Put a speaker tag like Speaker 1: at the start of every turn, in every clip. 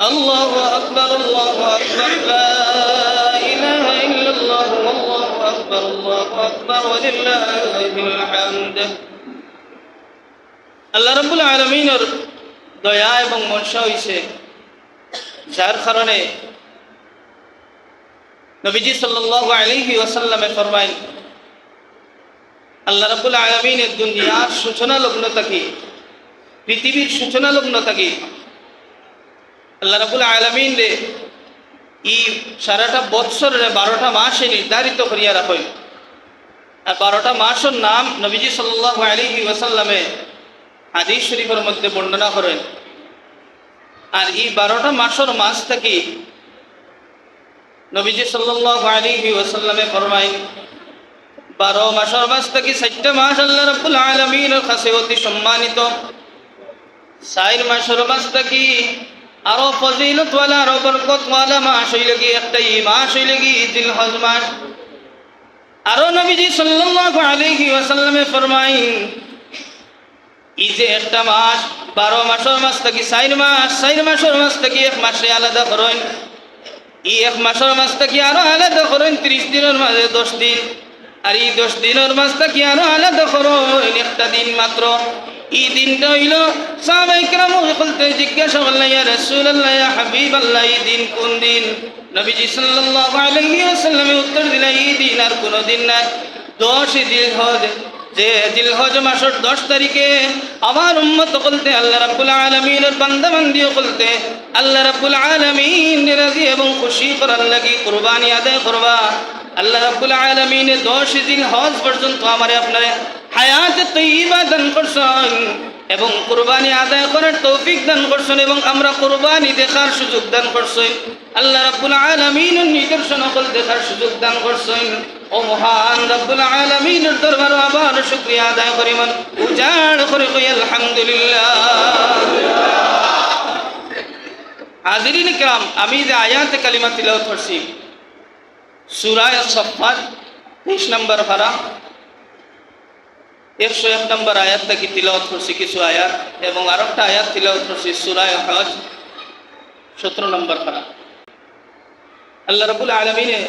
Speaker 1: الله أكبر الله أكبر لا إله إلا الله والله أكبر الله أكبر ولله الحمد আল্লাহ রব্বুল আলমিনের দয়া এবং মনসা হইছে যার কারণে নবীজি সাল্লাল্লাহু আলাইহি ওয়াসাল্লামে ফরমাইন আল্লাহ রব্বুল আলমিনের দুনিয়ার সূচনা লগ্ন থাকি পৃথিবীর সূচনা লগ্ন থাকি আল্লাহ রাবুল আলমিন রে, ই সারাটা রে বারোটা মাসে নির্ধারিত করিয়া রাখই আর বারোটা মাসের নাম নবীজি সাল্লাহ আলহি ওয়াসাল্লামে হাদিস শরীফের মধ্যে বর্ণনা করেন। আর এই বারোটা মাসের মাস থেকে নবীজি সাল্লাহ আলহি ওয়াসাল্লামে ফরমাইন বারো মাসের মাস থেকে চারটা মাস আল্লাহ রাবুল আলমিনের কাছে অতি সম্মানিত। চার মাসের মাস থেকে আরও ফজিলত ওয়ালা, আরও বরকত ওয়ালা মাস হইল কি একটা ই মাস হইল কি জিলহজ মাস। আরও নবীজি সাল্লাল্লাহু আলাইহি ওয়াসাল্লামে ফরমাইন ই যে একটা মাস, বারো মাসের মাস থেকে চার মাস, চার মাসের মাস থেকে এক মাসে আলাদা করেন ই এক মাসের মাস থেকে আরও আলাদা করেন ত্রিশ দিনের মাঝে দশ দিন। আর এই দশ দিনের মাস থেকে আরও আলাদা করেন একটা দিন মাত্র। এই দিনটা হইল সাহাবাইকরাম বলতে জিজ্ঞাসা করলেন, ইয়া রাসূলুল্লাহ, ইয়া হাবিবাল্লাহ, এই দিন কোন দিন? নবীজি সাল্লাল্লাহু আলাইহি ওয়াসাল্লামে উত্তর দিলেন, এই দিন আর কোনো দিন নাই। দশ জিলহজ, যে জিলহজ মাসের দশ তারিখে আমার উম্মত বলতে, আল্লাহ রাব্বুল আলামিনের বান্দাবান্দিও বলতে, আল্লাহ রাব্বুল আলামিন রাজি এবং খুশি করার লাগি কুরবানি আদায় করবা। আল্লাহ রাব্বুল আলামিনে দশ জিলহজ পর্যন্ত আমারে আপনারে হায়াত তৈবা দান করছেন এবং কোরবানি আদায় করার তৌফিক দান করছেন এবং আমরা কোরবানি দেখার সুযোগ দান করছেন। আল্লাহ রাব্বুল আলমিন নিদর্শন সকল দেখার সুযোগ দান করছেন। ও মহান রাব্বুল আলমিনের দরবার আবার শুক্রিয়া আদায় করি, মান উজাড় করে কই, আলহামদুলিল্লাহ। হাজিরিন কেরাম, আমি যে আয়াতে কালিমা তিলাওয়াত করছি, সূরা সফাত 23 নম্বর পারা একশো এক নম্বর আয়াত থেকে তিলাওয়াত করছি কিছু আয়াত এবং আর একটা আয়াত তিলাওয়াত করছি সুরায় হজ সতেরো নম্বর পারা। আল্লাহ রবুল আলমিনে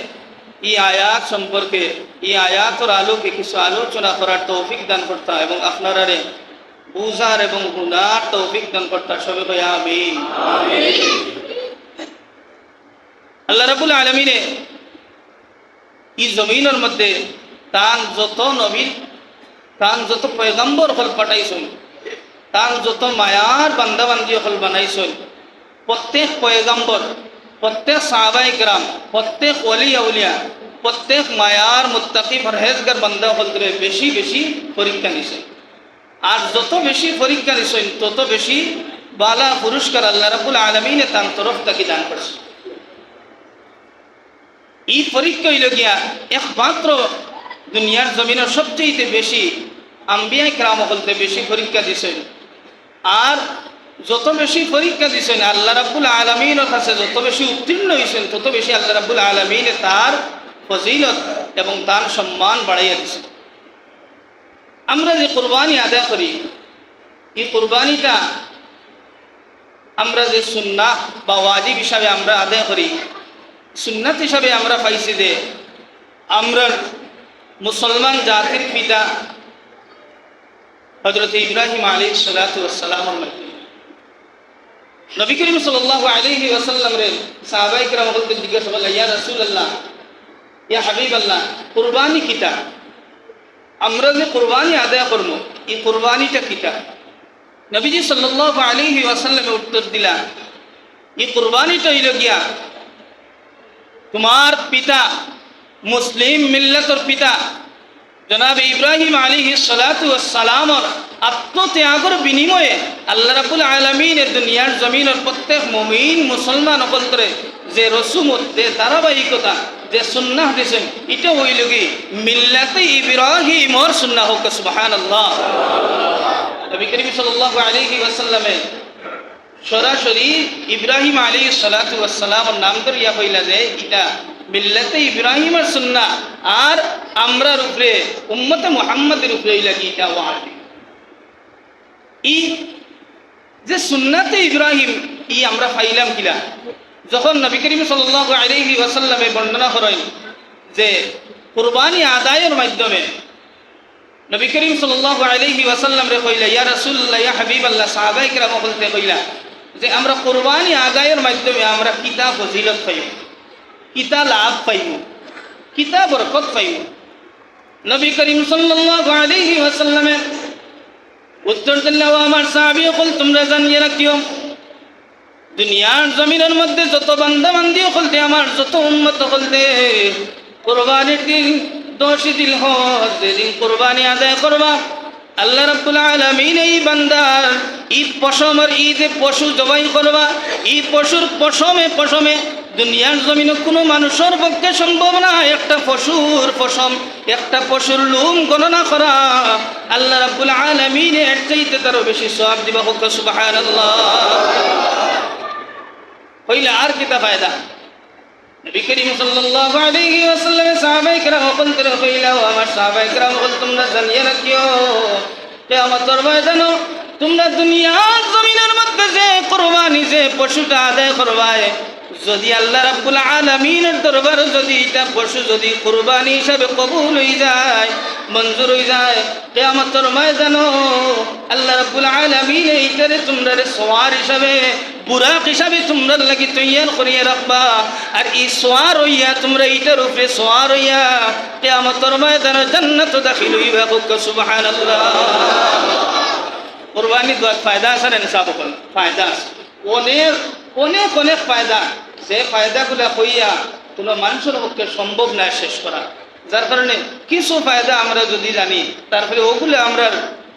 Speaker 1: এই আয়াত সম্পর্কে, এই আয়াতর আলোকে কিছু আলোচনা করার তৌফিক দান করতা এবং আপনারা বুঝার এবং গুনার তৌফিক দান করতা সবে কই আমিন। আল্লাহ রবুল আলমিনে এই জমিনের মধ্যে তান যত নবীর তান যত পয়গম্বর হল পাঠাইছই, তান যত মায়ার বান্দা বান্দি হল বানাইছই, প্রত্যেক পয়গম্বর, প্রত্যেক সাহাবাই গ্রাম প্রত্যেক অলি আউলিয়া, প্রত্যেক মায়ার মুত্তাকি পরহেজগার বান্দা হল ধরে বেশি বেশি পরীক্ষা নিছে। আর যত বেশি পরীক্ষা নিছেন, তত বেশি বালা পুরস্কার আল্লাহ রাবুল আলমিনে তান তরফ তাকে দান করছে। এই পরীক্ষা হইল গিয়া একমাত্র দুনিয়ার জমিনের সবচেয়ে বেশি আম্বিয়ায় বলতে বেশি পরীক্ষা দিছেন। আর যত বেশি পরীক্ষা দিছেন, আল্লাহ রাব্বুল আলমিনের কাছে যত বেশি উত্তীর্ণ হয়েছেন তত বেশি আল্লাহ রাব্বুল আলমিনে তার ফজিলত এবং তার সম্মান বাড়াইয়া দিছেন। আমরা যে কোরবানি আদায় করি, এই কোরবানিটা আমরা যে সুন্না বা ওয়াজিব হিসাবে আমরা আদায় করি, সুন্নাত হিসাবে আমরা পাইছি যে আমরা মুসলমান জাতির পিতা হজরত ইব্রাহিম আলী সালাতাম নবী করিম সাল্লাহ আলহি ওসাল্লাম রে সাহাবাই কিরাম বলতে জিজ্ঞাসা করল ইয়া রসুল আল্লাহ ইয়া হাবিব আল্লাহ কুরবানি কিতা? আমরা যে কুরবানি আদায় করব, এই কুরবানিটা কিতা? নবীজি সাল্লাহ আলহি ওয়াসাল্লামে উত্তর দিলা এই কুরবানিটা হইল গিয়া তোমার পিতা মুসলিম মিল্লাতর পিতা, জনাব ইব্রাহিম আলী সালামর আত্মত্যাগর বিনিময়ে আল্লাহ রাবুল আলমিনের দুনিয়ার জমিনের প্রত্যেক মমিন মুসলমান অকল করে যে রসুমত, যে ধারাবাহিকতা, যে সুন্নাহ দিয়েছেন, এটা হইল কি মিল্লাতে ইব্রাহিমর সুন্নাহ হোক সুবাহান আল্লাহ নবী করিম সরাসরি ইব্রাহিম আলী সালাতু ওয়াসালামর নাম করিয়া হইলা যে, এটা মিল্লাতে ইব্রাহিমের সুন্না, আর আমরার উপরে উম্মতে মুহাম্মাদের উপরে কি এটা ই যে সুন্নাতে ইব্রাহিম, ই আমরা পাইলাম কিলা? যখন নবী করিম সাল্লাল্লাহু আলাইহি ওয়াসাল্লামে বর্ণনা করেন যে কুরবানি আদায়ের মাধ্যমে নবী করিম সাল্লাল্লাহু আলাইহি ওয়াসাল্লাম রে কইলা, ইয়া রাসূলুল্লাহ, ইয়া হাবিবাল্লাহ, সাহাবায়ে কেরাম বলতে কইলা যে আমরা কুরবানি আদায়ের মাধ্যমে আমরা কিতা ফজিলত পাইব। কিতা লাভ পাইব কিতা বরকত পাইব নবী করিম সাল্লাল্লাহু আলাইহি ওয়াসাল্লামে উত্তর আমার সাহাবি হল তোমরা জানিয়ে রাখিও, দুনিয়ার জমিনের মধ্যে যত বান্দা বান্দি হলতে আমার যত উন্মত হলতে কোরবানির দিন দশই দিল যেদিন কোরবানি আদায় করবা, আল্লাহ রাব্বুল আলামিন এই বান্দার ঈদ পশমের ঈদে পশু জবাই করবা, এই পশুর পশমে পশমে দুনিয়ার জমিনে কোনো মানুষের পক্ষে সম্ভব না। একটা পশুর পশম, একটা পশুর লুম গণনা করা। আল্লাহ রাব্বুল আলামিন এর চাইতে তারও বেশি সওয়াব দিবা হোক, সুবহানাল্লাহ। হইলে আর কিতা ফায়দা? নবী করিম সাল্লাল্লাহু আলাইহি ওয়াসাল্লাম সাহাবায়ে কেরাম বলতে হইলা আমার সাহাবায়ে কেরাম বল তোমরা জানিয়ে রাখিও। কিয়ামতের ময়দানে তোমরা দুনিয়ার জমিনের মধ্যে যে কুরবানি, যে পশুটা আদায় করবায়, যদি আল্লাহ রাব্বুল আলামিনের দরবারে যদি এটা পশু যদি কুরবানি হিসাবে কবুল হয়ে যায়, মঞ্জুর হয়ে যায়, কিয়ামতের ময়দানে আল্লাহ রাব্বুল আলামিন এইটারে তোমরা সওয়ার হিসাবে, বুরাক হিসাবে তোমরা লাগি তৈয়ার করিয়া রাখবা। আর এই সোয়ার হইয়া তোমরা এইটার উপরে সোয়ার হইয়া কিয়ামতের ময়দানে জান্নাত দাখিল হইবা সুবহানাল্লাহ। কুরবানি দোয়া ফায়দা আছে নিসাব হল ফায়দা আছে। অনেক অনেক অনেক ফায়দা। যে ফায়দাগুলো হইয়া কোনো মানুষের পক্ষে সম্ভব না শেষ করা। যার কারণে কিছু ফায়দা আমরা যদি জানি তারপরে ওগুলো আমরা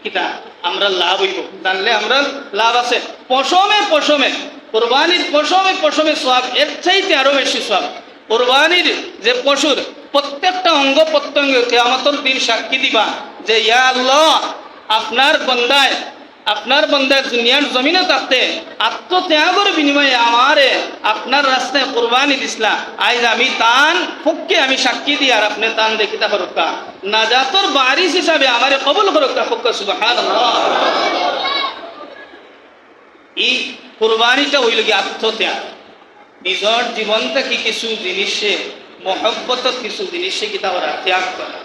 Speaker 1: কিতা? আমরা লাভ হইব। জানলে আমরা লাভ আছে। পশমে পশমে কোরবানির পশমে পশমে সব এর চাইতে আরও বেশি সব কোরবানির যে পশুর প্রত্যেকটা অঙ্গ প্রত্যঙ্গ কেয়ামতর দিন সাক্ষী দিবা যে, ইয়া আল্লাহ, আপনার বন্দায় আপনার বন্দায় দুনিয়ার জমিনে থাকতে আত্মত্যাগের বিনিময়ে আমারে আপনার রাস্তায় কোরবানি দিসলা। আজ আমি তান পক্ষে আমি সাক্ষী দিই আর আপনি তান দেখিতা করুকা নাজাতর বারিশ হিসাবে আমারে কবল করুকা পক্ষ সুবাহান এই কোরবানিটা হইল কি আত্মত্যাগ। নিজর জীবন থেকে কিছু জিনিসে মহব্বত কিছু জিনিসে কি তারা ত্যাগ করা।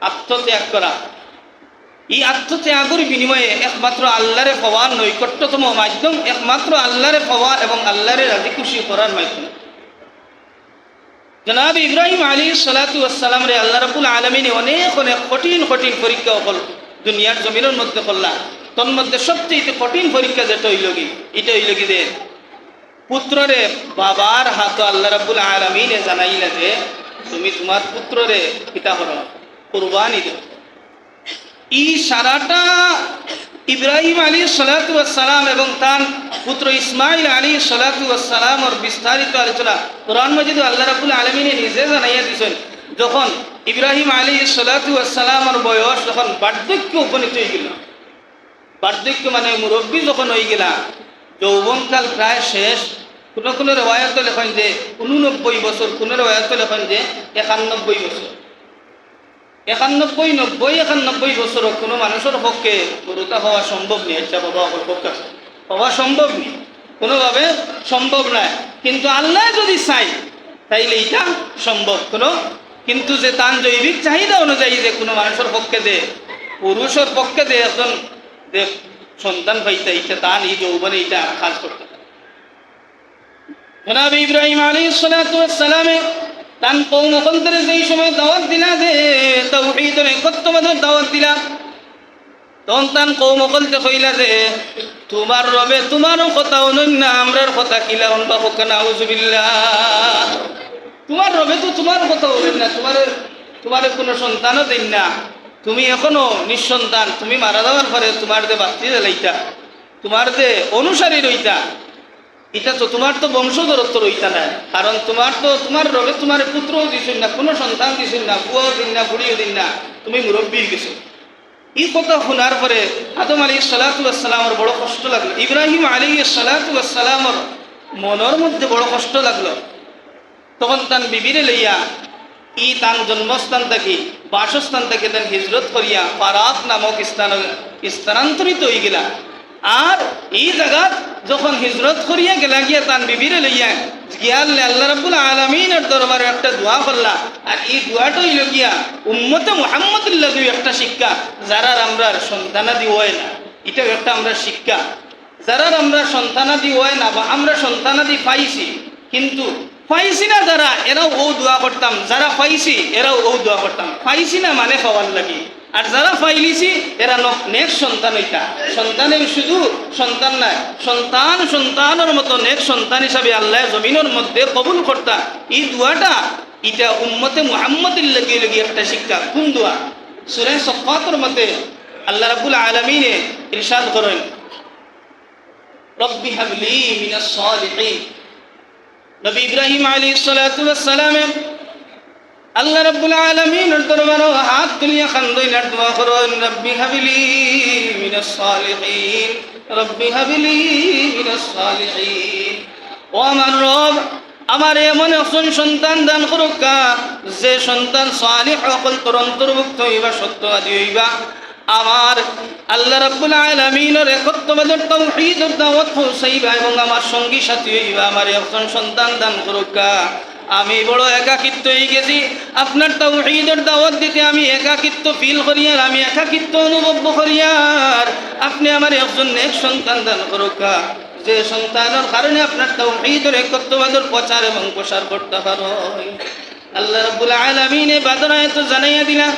Speaker 1: আত্মত্যাগ করা। এই আত্মত্যাগের বিনিময়ে একমাত্র আল্লাহরে পাওয়ার নৈকট্যতম মাধ্যম, একমাত্র আল্লাহরে পাওয়া এবং আল্লাহরে রাজি খুশি করার মাধ্যম। জনাব ইব্রাহিম আলী সালাতু আসসালাম রে আল্লাহ রাবুল আলমিনে অনেক অনেক কঠিন কঠিন পরীক্ষা হল দুনিয়ার জমিনের মধ্যে করলা। তোর মধ্যে সবচেয়ে কঠিন পরীক্ষা যেটা হইল কি? এটা হইল কি যে, পুত্ররে বাবার হাত আল্লাহ রাবুল আলমিনে জানাইলে যে, তুমি তোমার পুত্ররে পিতা হর, কুরবানি দেও। ই সারাটা ইব্রাহিম আলী সালাম এবং তার পুত্র ইসমাইল আলী সালামর বিস্তারিত আলোচনা কোরআন মজিদ আল্লাহ রাবুল আলমিনে নিজে জানাইয়া দিছেন যখন ইব্রাহিম আলী সালামর বয়স যখন বার্ধক্য উপনীত হয়ে গেল। বার্ধক্য মানে মুরব্বী যখন হয়ে গেলা যৌবনকাল প্রায় শেষ। কোনো কোনো রেওয়ায়ত লেখেন যে উননব্বই বছর, কোনো রেওয়ায়ত লেখেন যে একানব্বই বছর। একানব্বই নব্বই, একানব্বই বছর কোনো মানুষের পক্ষে গরুতা হওয়া সম্ভব নেই এটা বাবা আমার পক্ষে। হওয়া সম্ভব নেই। কোনোভাবে সম্ভব নয় কিন্তু আল্লাহ যদি চাই তাইলে এটা সম্ভব। কোনো, কিন্তু যে তার জৈবিক চাহিদা অনুযায়ী যে কোনো মানুষের পক্ষে যে, পুরুষের পক্ষে যে একজন যে সন্তান পাইতে ইচ্ছা, তার এই যৌবনে এটা কাজ করতে জনাব ইব্রাহিম আলী সালামে তান কৌম অকন্তরে যেই সময় দাওয়াত দিলা যে তৌহিদের একত্ববাদের দাওয়াত দিলা। তখন তান কৌম অকলতে কইলা যে, তোমার রবে তোমারও কথা অনন্য, আমরার কথা কিলা অনবা হোক নাউজুবিল্লাহ। তোমার রবে তো তোমার কথা হবেন না তোমার তোমার কোনো সন্তানও দেন না। তুমি এখনও নিঃসন্তান, তুমি মারা যাওয়ার পরে তোমার যে বাতি জ্বালাইতা তোমার যে অনুসারী রইতা এটা তো তোমার তো বংশধরত্ব রইতা না কারণ তোমার তো তোমার রবে তোমার পুত্রও দিছেন না, কোনো সন্তান দিছেন না বুয়াও দিন না, বুড়িও দিন না, তুমি মুরব্বী গেছো এই কথা শোনার পরে আদম আলী সালাতামের বড় কষ্ট লাগল। ইব্রাহিম আলী সালাতামের মনের মধ্যে বড় কষ্ট লাগল। তখন তান বিবিরে লইয়া ই তান জন্মস্থান থেকে, বাসস্থান থেকে তান হিজরত করিয়া পারাত নামক স্থান স্থানান্তরিত হয়ে গেলা। আর এই জায়গাত যখন হিজরত করিয়া গেলা গিয়া তান বিবিরে লইয়া গিয়ালে আল্লাহ রাব্বুল আলামিনের দরবারে একটা দোয়া করলা। আর এই দোয়াটা হইল গিয়া, উম্মতে মুহাম্মদুল্লাহ দুই একটা শিক্ষা যারা আমরা সন্তানাদি হয় না। এটাও একটা আমরা শিক্ষা। যারা আমরা সন্তানাদি হয় না বা আমরা সন্তানাদি পাইছি, কিন্তু পাইছি না যারা, এরাও ও দোয়া করতাম। যারা পাইছি, এরাও ও দোয়া করতাম। পাইছি না মানে খাওয়ার লাগি। আর যারা পাইলিছি, এরা নেক্সট সন্তান এটা। সন্তানের শুধু সন্তান নাই। সন্তান সন্তানের মতো নেক্সট সন্তান হিসাবে আল্লাহ জমিনের মধ্যে কবুল করতা। এই দোয়াটা এটা উম্মতে মুহাম্মদের লগে লগে একটা শিক্ষা। কোন দোয়া? সুরে সফাতর মতে আল্লাহ রাবুল আলমিনে ইরশাদ করেন, রব্বি হাবলি মিনাস সালিহিন। নবী ইব্রাহিম আলাইহিস সালাতু ওয়াস সালাম আল্লাহ রাব্বুল আলামিনের দরবারে হাত তুলিয়া খান্দইনার দোয়া করেন রব্বি হাবলি মিনাস সালিহিন, রব্বি হাবলি মিনাস সালিহিন। ও আমার রব, আমার এমন একজন সন্তান দান করুকা যে সন্তান সালিহ অকল তোর অন্তর্ভুক্ত হইবা, সত্যবাদী হইবা। আমার আল্লাহ রাব্বুল আলামিনের একত্ববাদের তাওহীদের দাওয়াত পৌঁছাইবা এবং আমার সঙ্গী সাথী হইবা। আমার একজন সন্তান দান করুকা আমি বড় একাকিত্ব হয়ে গেছি। আপনার তাওহীদের দাওয়াত দিতে আমি একাকিত্ব ফিল করিয়ার আমি একাকিত্ব অনুভব করিয়ার আপনি আমার একজন নেক সন্তান দান করুকা যে সন্তানের কারণে আপনার তাওহীদের একত্ববাদের প্রচার এবং প্রসার করতে পারো। আল্লাহ রাব্বুল আলামিন বাদরায় তো জানাইয়া দিলা,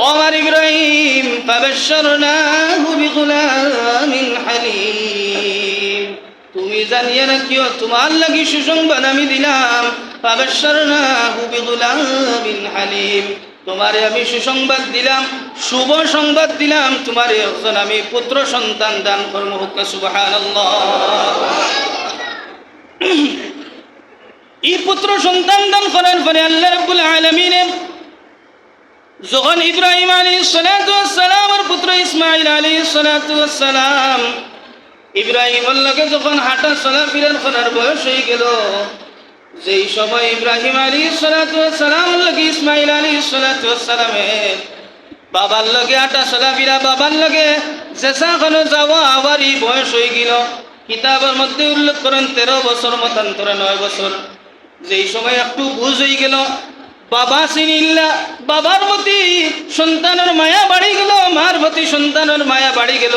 Speaker 1: ও আমার ইব্রাহিম, ফাবাশশারনাহু বিগুলামিন হালিম। তুমি জানিয়ে রাখিও, তোমার লাগি সুসংবাদ আমি দিলাম। হালিম। তোমারে আমি সুসংবাদ দিলাম, শুভ সংবাদ দিলাম। তোমারে একজন আমি পুত্র সন্তান দান কর্ম হুক এই পুত্র সন্তান দান করার পরে আল্লাহ রাব্বুল আলামিন যখন ইব্রাহিম আলী সালাতামের পুত্র ইসমাইল আলী সালাতাম ইব্রাহিমের লগে যখন হাঁটা চলাফেরার করার বয়স হয়ে গেল, যেই সময় ইব্রাহিম আলী লগে ইসমাইল আলী সালাতামের বাবার লগে হাঁটা চলাফেরা বাবার লগে জেসা কোনো যাওয়া আবারই বয়স হয়ে গেল। কিতাবের মধ্যে উল্লেখ করেন, তেরো বছর মতান্তরে নয় বছর। যেই সময় একটু বুঝ হয়ে গেল, বাবা চিনিল্লা বাবার প্রতি সন্তানের মায়া বাড়ি গেল, মার প্রতি সন্তানের মায়া বাড়ি গেল।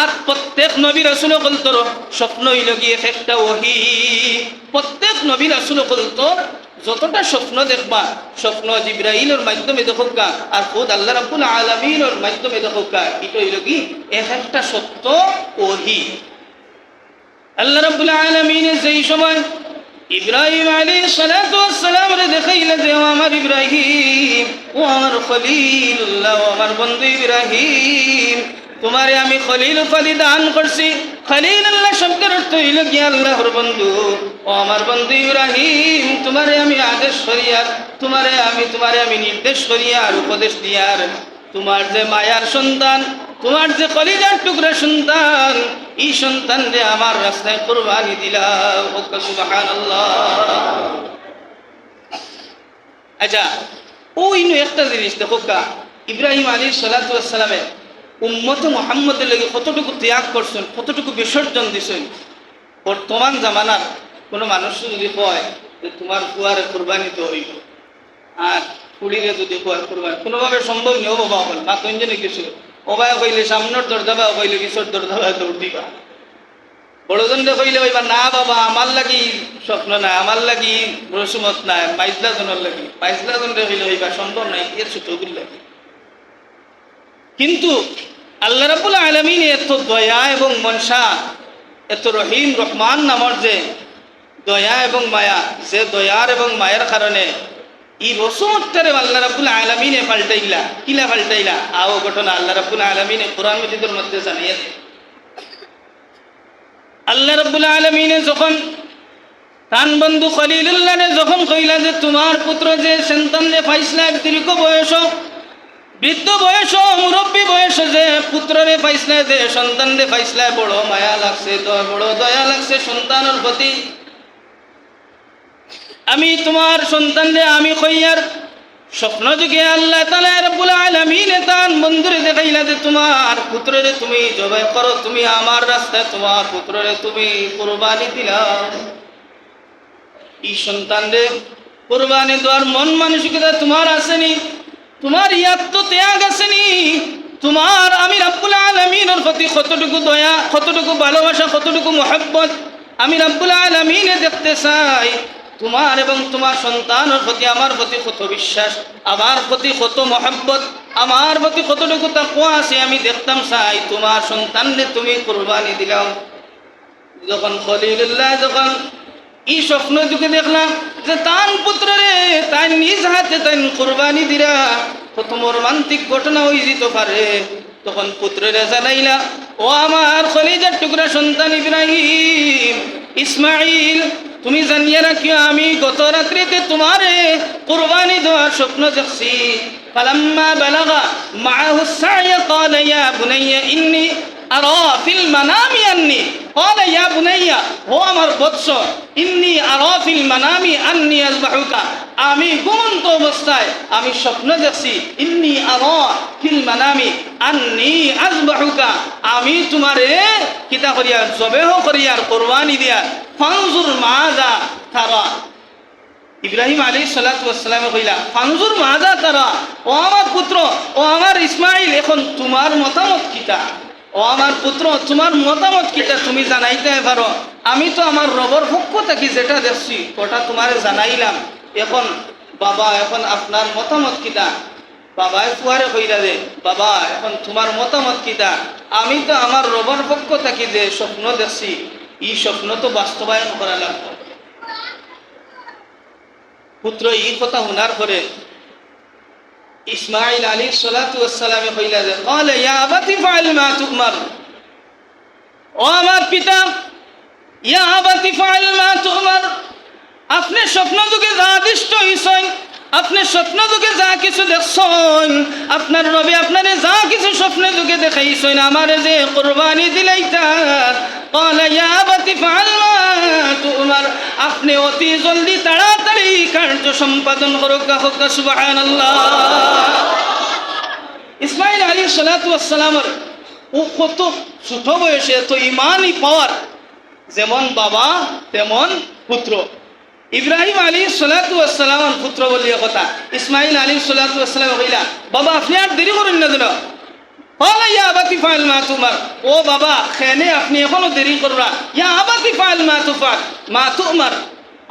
Speaker 1: আর প্রত্যেক নবী রাসূল কলতর স্বপ্ন হইল গিয়ে একটা ওহি। প্রত্যেক নবী রাসূল কলতর যতটা স্বপ্ন দেখবা, স্বপ্ন জিব্রাইলের মাধ্যমে দেখোকা আর খুদ আল্লাহ রাব্বুল আলামিনের মাধ্যমে দেখোকা এটা হইল কি এক একটা সত্য ওহি। আল্লাহ রাব্বুল আলামিনের যেই সময় ইব্রাহিম আলী সালাম রে দেখাইলে যে আমার ইব্রাহিম, ও আমার খলিলুল্লাহ ও আমার বন্ধু ইব্রাহিম তোমারে আমি খলিল ফলি দান করছি। খলিল আল্লাহ শব্দের অর্থ হইল কি আল্লাহর বন্ধু। ও আমার বন্ধু ইব্রাহিম, তোমারে আমি আদেশ করিয়ার তোমারে আমি তোমারে আমি নির্দেশ করিয়ার উপদেশ দিয়ার তোমার যে মায়ার সন্তান, তোমার যে কলিজার টুকরা সন্তান, এই সন্তান রে আমার রাস্তায় কোরবানি দিলাম আচ্ছা ওই একটা জিনিস দেখো কা, ইব্রাহিম আলী সালাতামের উম্মত মোহাম্মদের লেগে কতটুকু ত্যাগ করছেন, কতটুকু বিসর্জন দিছেন? বর্তমান জামানার কোনো মানুষ যদি কয় যে তোমার কুয়ারে কোরবানি তো হইব, আর কুড়িরে যদি কয় কোরবানি, কোনোভাবে সম্ভব নেও বাবা হল মা তিনজনে কিছু? ওবায় কইলে সামনের দরজা বা কইলে পিছর দরজা বা দৌড় দিবা। বড়জনরে কইলে কইবা, না বাবা, আমার লাগি স্বপ্ন নাই, আমার লাগি রসুমত নাই, মাইজলা জনের লাগি। মাইজলা জনরে কইলে কইবা, সম্ভব নাই, এর ছোটগুলো লাগি। কিন্তু আল্লাহ রাবুল আলমিন এত দয়া এবং মনসা, এত রহিম রহমান নামর যে দয়া এবং মায়া, যে দয়ার এবং মায়ের কারণে এই রসমতটারে আল্লাহ রাবুল আলমিনে পাল্টাইলা কিলা পাল্টাইলা আও ঘটনা আল্লাহ রাবুল আলমিনে কোরআন মজিদের মধ্যে জানিয়ে দেয়। আল্লাহ রাবুল আলমিনে যখন তান বন্ধু খলিলুল্লাহরে যখন কইলা যে তোমার পুত্র যে সন্তানরে পাইছিলা, এক দীর্ঘ বয়স বৃদ্ধ বয়স, মুরব্বী বয়স, যে পুত্ররে পাইছিলা যে সন্তানরে পাইছিলা বড় মায়া লাগছে, তো বড় দয়া লাগছে সন্তানের প্রতি। আমি তোমার সন্তান সন্তানরে, আমি কইয়ার স্বপ্ন যুগে আল্লাহ তালা রব্বুল আলামিন তান বন্ধুরে দেখাইলা যে তোমার পুত্ররে তুমি জবাই করো, তুমি আমার রাস্তায়, তোমার পুত্ররে তুমি কোরবানি দিলাম এই সন্তানরে কোরবানি দেওয়ার মন মানসিকতা তোমার আসেনি। তোমার ইয়াত তো ত্যাগ আসেনি। তোমার আমি রাব্বুল আলমিনের প্রতি কতটুকু দয়া, কতটুকু ভালোবাসা, কতটুকু মহাব্বত আমি রাব্বুল আলমিনে দেখতে চাই। তোমার এবং তোমার সন্তানের প্রতি, আমার প্রতি কত বিশ্বাস, আমার প্রতি কত মহাব্বত, আমার প্রতি কতটুকু তাকুয়া আছে আমি দেখতাম চাই। তোমার সন্তানরে তুমি কোরবানি দিলাম। যখন খলিলুল্লাহ, যখন এই স্বপ্ন যুগে দেখলাম যে তান পুত্র রে তাই নিজ হাতে তাই কোরবানি দিরা কত মর্মান্তিক ঘটনা হয়ে যেতে পারে তখন পুত্রেরে জানাইলা ও আমার খলিজার টুকরা সন্তান ইব্রাহিম ইসমাইল তুমি জানিয়ে রাখিও আমি গত রাত্রিতে তোমারে কোরবানি দেওয়ার স্বপ্ন দেখছি فلما بلغ معه السعي قال يا بني إني أرى في المنام أني قال يا بني هو আমার বৎস ইন্নি আরা ফিল মানামি আন্নি আযবাহুকা আমি ঘুমন্ত অবস্থায় আমি স্বপ্ন দেখছি ইন্নি আরা ফিল মানামি আন্নি আযবাহুকা আমি তোমারে কিতা করিয়া জবেহ করিয়ার কোরবানি দিয়া ফানজুর মাজা তারা ইব্রাহিম আলী সালাতামে কইলা ফানজুর মাজা তারা ও আমার পুত্র ও আমার ইসমাইল এখন তোমার মতামত কিতা ও আমার পুত্র, তোমার মতামত কিটা তুমি জানাইতে পারো? আমি তো আমার রবর পক্ষ থাকি যেটা দেখছি, ওটা তোমারে জানাইলাম। এখন বাবা, এখন আপনার মতামত কিটা? বাবায় ফুয়ারে কইরা দে, বাবা, এখন তোমার মতামত কিটা? আমি তো আমার রবর পক্ষ থাকি যে স্বপ্ন দেখছি, এই স্বপ্ন তো বাস্তবায়ন করা লাগবে। পুত্র, এই কথা শোনার পরে ইসমাইল আলী সালাতামে কইলা যে কলে ইয়াবাতি ফাইল মা তুমার। ও আমার পিতা ইয়াবাতি ফাইল মা তুমার। আপনি স্বপ্ন যুগে যা আদিষ্ট হইছেন আপনি স্বপ্ন দুঃখে যা কিছু দেখছেন, আপনার রবি আপনারে যা কিছু স্বপ্নে দুঃখে দেখাইছেন, আমার যে কোরবানি দিলাইতা আপনি অতি জলদি তাড়াতাড়ি কার্য সম্পাদন করুক ইসমাইল আলী সালাতামের ও কত ছোট বয়সে তো ইমানই পাওয়ার, যেমন বাবা, তেমন পুত্র। ইব্রাহিম আলী সালাতাম পুত্র বলিয়ে কথা। ইসমাইল আলী সালাতাম কইলা বাবা, আপনি আর দেরি করেন না দিল ইয়া আবাতি ফাইল মা তোমার। ও বাবা, খেনে আপনি এখনও দেরি করবা ইয়া আবাতি ফাইল মা তুফার মা তোমার,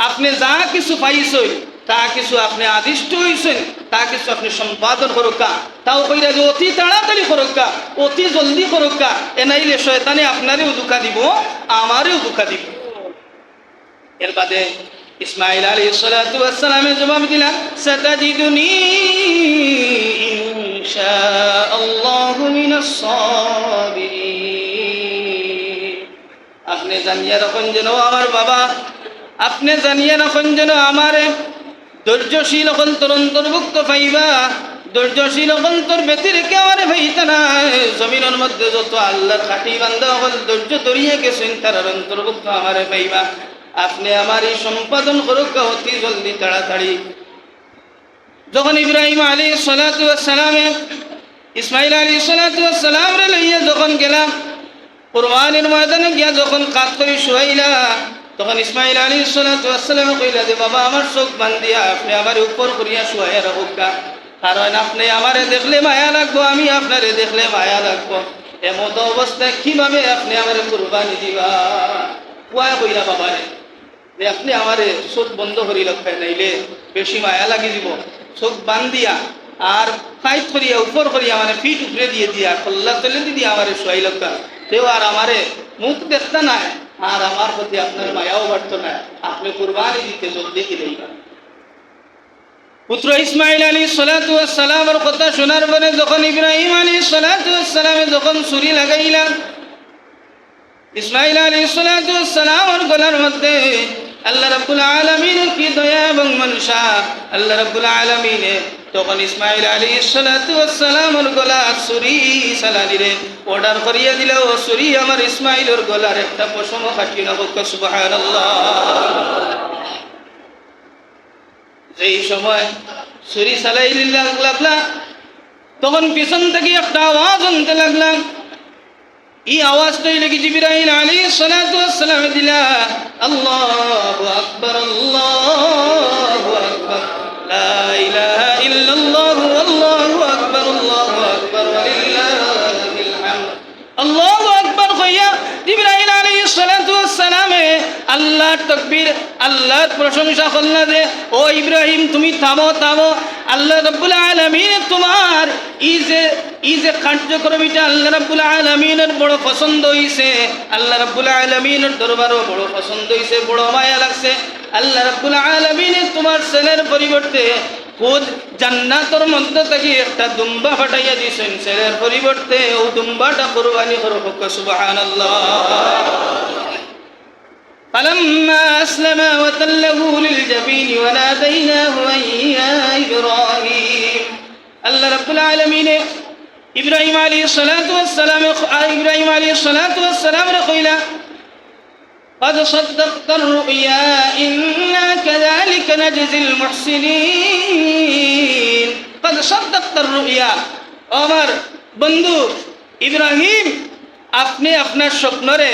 Speaker 1: আপনি যা কিছু পাইছই তা কিছু আপনি আদিষ্ট হয়েছেন তা কিছু আপনি সম্পাদন করুকা তাও কইরা যে অতি তাড়াতাড়ি করুকা অতি জলদি করুকা এনাইলে শয়তানে আপনারেও দুঃখা দিব, আমারেও দুঃখা দিব। এর বাদে ইসমাইল আলী সালাতামের জবাব দিলাম, সাতাজিদুনি আপনি জানিয়ে রাখুন যেন আমার বাবা, আপনি জানিয়ে রাখুন যেন আমারে ধৈর্যশীল অন্তর অন্তর্ভুক্ত পাইবা ধৈর্যশীল অন্তর ব্যতিরেকে আমারে ভাইতা না জমিনের মধ্যে যত আল্লাহর খাটি বান্ধা হল, ধৈর্য ধরিয়ে গেছেন, তার অন্তর্ভুক্ত আমারে পাইবা আপনি আমার এই সম্পাদন করুক অতি জলদি, তাড়াতাড়ি। যখন ইব্রাহিম আলী সালাতামে ইসমাইল আলী সালাতাম রে লইয়া যখন গেলাম, কোরবানির ময়দানে গিয়া যখন কাত করে শুয়াইলা, তখন ইসমাইল আলী সালাতাম কইলা, যে বাবা, আমার চোখ বান্ধিয়া আপনি আমার উপর করিয়া শুয়াইয়া রাখুকা কারণ আপনি আমারে দেখলে মায়া লাগবো, আমি আপনারে দেখলে মায়া লাগবো। এমত অবস্থায় কীভাবে আপনি আমারে কুরবানি দিবা? কুয়া কইরা বাবারে। আপনি আমারে চোখ বন্ধ করি লক্ষাই নাইলে বেশি মায়া লাগি দিব চোখ বান দিয়া, আর ফাইট করিয়া উপর করিয়া মানে ফিট উপরে দিয়ে দিয়া খোল্লা তলে দিয়ে আমারে শোয়াই লক্ষা তেও আর আমারে মুখ দেখতে নাই, আর আমার প্রতি আপনার মায়াও বাড়তো না। আপনি কুরবানি দিতে জলদি দিলেই না? পুত্র ইসমাইল আলী সালামের কথা শোনার পরে যখন ইব্রাহিম আলী সালামে যখন ছুরি লাগাইলাম, ইসমাইল আলী সালাতু সালামের গলার মধ্যে আল্লাহ রাব্বুল আলামিনের কি দয়া এবং মনুষা আল্লাহ রাব্বুল আলামিনে তখন ইসমাইল আলী সালাতু সালামের গলা ছুরি সালালিরে অর্ডার করিয়া দিল, ও ছুরি, আমার ইসমাইলের গলার একটা পশম খাটিয়ে না হোক সুবহানাল্লাহ। যেই সময় ছুরি চালাই লাগলা, তখন পিছন থেকে একটা আওয়াজ শুনতে লাগলাম এই আওয়াজটাই লেগে জিবিরাইল আলী সালাম দিলা আল্লাহু আকবার আল্লাহু আল্লাহর তাকবীর, আল্লাহর প্রশংসা করলা যে, ও ইব্রাহিম, তুমি থামো থামো। আল্লাহ রাব্বুল আলামিন তোমার ই যে ই যে কার্যক্রমটা আল্লাহ রাব্বুল আলামিনের বড় পছন্দ হইছে। আল্লাহ রাব্বুল আলামিনের দরবারও বড় পছন্দ হইছে, বড় মায়া লাগছে। আল্লাহ রাব্বুল আলামিন তোমার ছেলের পরিবর্তে খুদ জান্নাতর মধ্যে থেকে একটা দুম্বা ফাটাইয়া দিয়েছেন। ছেলের পরিবর্তে ও দুম্বাটা কোরবানি করো হোক, সুবহানাল্লাহ। فلما أسلما وتله للجبين وناديناه أن يا إبراهيم الله رب العالمين إبراهيم عليه الصلاة والسلام إبراهيم عليه الصلاة والسلام رخيلا قد صدقت الرؤيا إنا كذلك نجزي المحسنين قد صدقت الرؤيا আমার বন্ধু ইব্রাহিম আপনি আপনার স্বপ্নরে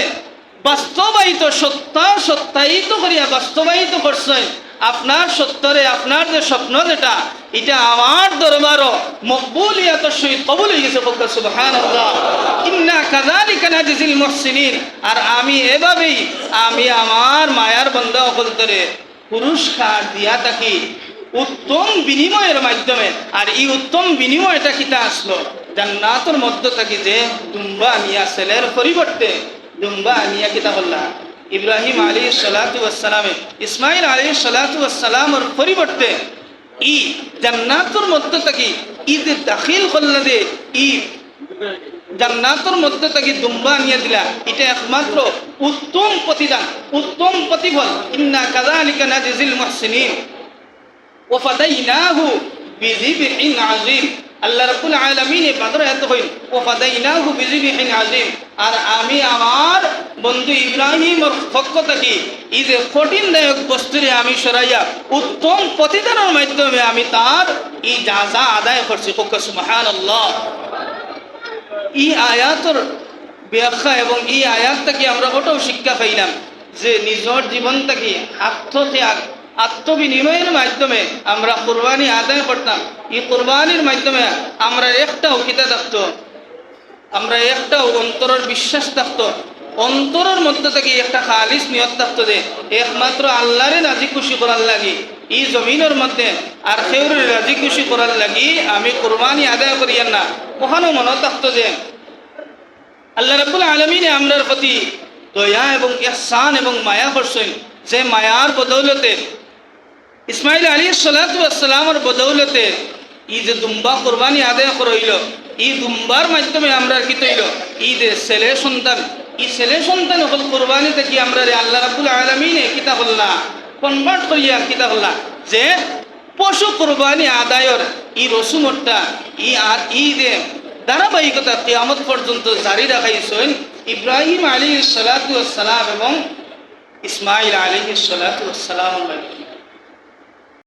Speaker 1: বাস্তবায়িত সত্য সত্যায়িত করিয়া বাস্তবায়িত করছেন আপনার সত্যরে, আপনার যে স্বপ্ন যেটা, এটা আমার দরবারও মকবুলিয়াত সহিত কবুল হয়ে গেছে বলতে সুবহানাল্লাহ। ইন্না কাযালিকা আর আমি এভাবেই, আমি আমার মায়ার বান্দা অকলতরে পুরস্কার দিয়া থাকি। উত্তম বিনিময়ের মাধ্যমে। আর এই উত্তম বিনিময়টা কিতা আসলো? জান্নাতের মধ্য থাকি যে দুম্বা আনিয়া ছেলের পরিবর্তে দুম্বা আনিয়া কিতা বললা ইব্রাহিম আলী সালাতু আসসালামে ইসমাইল আলী সালাতু আসসালামের পরিবর্তে ই জান্নাতের মধ্য থাকি যে দাখিল করলা দে ই জান্নাতের মধ্যে থেকে দুম্বা নিয়ে দিলা, এটা একমাত্র উত্তম প্রতিদান, উত্তম প্রতিফল। ইন্না কাযালিকা নাজিল মুহসিনিন। ওয়াফাদাইনাহু বিযিবহিন আযীম। আল্লাহ রাব্বুল আলামিন বাদর এত হইল ওয়াফাদাইনাহু বিযিবহিন আযীম। আর আমি আমার বন্ধু ইব্রাহিমের পক্ষ থেকে, এই যে কঠিনদায়ক বস্তুরে আমি সরাইয়া উত্তম প্রতিদানের মাধ্যমে আমি তার এই যা আদায় করছি সুবহানাল্লাহ। এই আয়াতর ব্যাখ্যা এবং এই আয়াত থেকে আমরা ওটাও শিক্ষা পাইলাম যে নিজের জীবন থেকে আত্মবিনিময়ের মাধ্যমে আমরা কোরবানি আদায় করতাম। এই কোরবানির মাধ্যমে আমরা একটাও কিতা থাকতো, আমরা একটাও অন্তরের বিশ্বাস থাকতো, অন্তরের মধ্যে থেকে একটা খালিস নিয়ত থাকতো যে একমাত্র আল্লাহরে রাজি খুশি করার লাগি, এই জমিনের মধ্যে আর সেউরে রাজি খুশি করার লাগি আমি কোরবানি আদায় করিয়ার না। কখনো মনে থাকতো যে আল্লাহ রাব্বুল আলমিনে আমরার প্রতি দয়া এবং ইহসান এবং মায়া করছেন, যে মায়ার বদৌলতে ইসমাইল আলী সালাতামের বদৌলতে ই যে দুম্বা কোরবানি আদায় করইল। এই দুম্বার মাধ্যমে আমরা কি তৈল? ই যে ছেলে সন্তান। এই ছেলে সন্তান হল কোরবানি থেকে আমরা রে আল্লাহ রাবুল আলমিনে কিতা হল্লা কনভার্ট করিয়া কিতা হল্লা যে পশু কোরবানি আদায়র ই রসুমটা ই আর ই যে ধারাবাহিকতা কিয়ামত পর্যন্ত জারি রাখাইছেন ইব্রাহিম আলী সালাতু সালাম এবং ইসমাইল আলী সালাতু সালাম